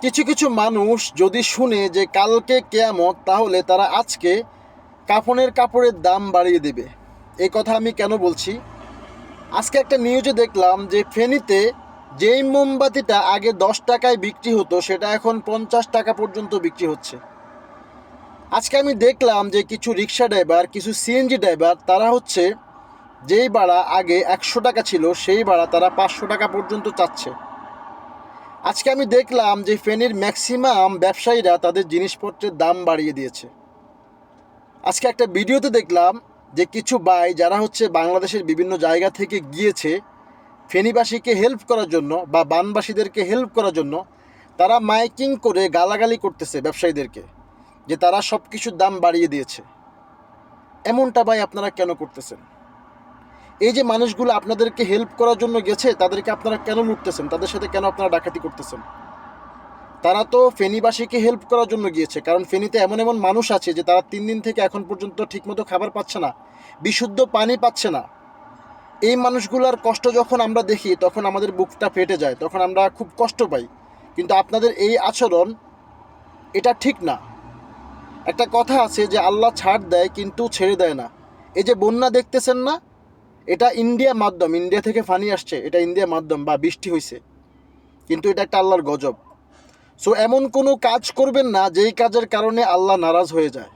কিছু কিছু মানুষ যদি শুনে যে কালকে কেয়ামত, তাহলে তারা আজকে কাফনের কাপড়ের দাম বাড়িয়ে দেবে। এই কথা আমি কেন বলছি? আজকে একটা নিউজে দেখলাম যে ফেনীতে যেই মোমবাতিটা আগে দশ টাকায় বিক্রি হতো, সেটা এখন পঞ্চাশ টাকা পর্যন্ত বিক্রি হচ্ছে। আজকে আমি দেখলাম যে কিছু রিক্সা ড্রাইভার কিছু সিএনজি ড্রাইভার তারা হচ্ছে যেই ভাড়া আগে একশো টাকা ছিল, সেই ভাড়া তারা পাঁচশো টাকা পর্যন্ত চাচ্ছে। আজকে আমি দেখলাম যে ফেনীর ম্যাক্সিমাম ব্যবসায়ীরা তাদের জিনিসপত্রের দাম বাড়িয়ে দিয়েছে। আজকে একটা ভিডিওতে দেখলাম যে কিছু বাই যারা হচ্ছে বাংলাদেশের বিভিন্ন জায়গা থেকে গিয়েছে ফেনীবাসীকে হেল্প করার জন্য বা বানবাসীদেরকে হেল্প করার জন্য, তারা মাইকিং করে গালাগালি করতেছে ব্যবসায়ীদেরকে যে তারা সব কিছুর দাম বাড়িয়ে দিয়েছে। এমনটা ভাই আপনারা কেন করতেছেন? এই যে মানুষগুলো আপনাদেরকে হেল্প করার জন্য গেছে, তাদেরকে আপনারা কেন লুটতেছেন? তাদের সাথে কেন আপনারা ডাকাতি করতেছেন? তারা তো ফেনীবাসীকে হেল্প করার জন্য গিয়েছে, কারণ ফেনীতে এমন এমন মানুষ আছে যে তারা তিন দিন থেকে এখন পর্যন্ত ঠিকমতো খাবার পাচ্ছে না, বিশুদ্ধ পানি পাচ্ছে না। এই মানুষগুলোর কষ্ট যখন আমরা দেখি, তখন আমাদের বুকটা ফেটে যায়, তখন আমরা খুব কষ্ট পাই। কিন্তু আপনাদের এই আচরণ, এটা ঠিক না। একটা কথা আছে যে, আল্লাহ ছাড় দেয় কিন্তু ছেড়ে দেয় না। এই যে বন্যা দেখতেছেন না এটা ইন্ডিয়া মাধ্যম, ইন্ডিয়া থেকে ফানি আসছে, এটা ইন্ডিয়া মাধ্যম বা বৃষ্টি হয়েছে কিন্তু এটা একটা আল্লাহর গজব। সো এমন কোনো কাজ করবেন না, যেই কাজের কারণে আল্লাহ নারাজ হয়ে যায়।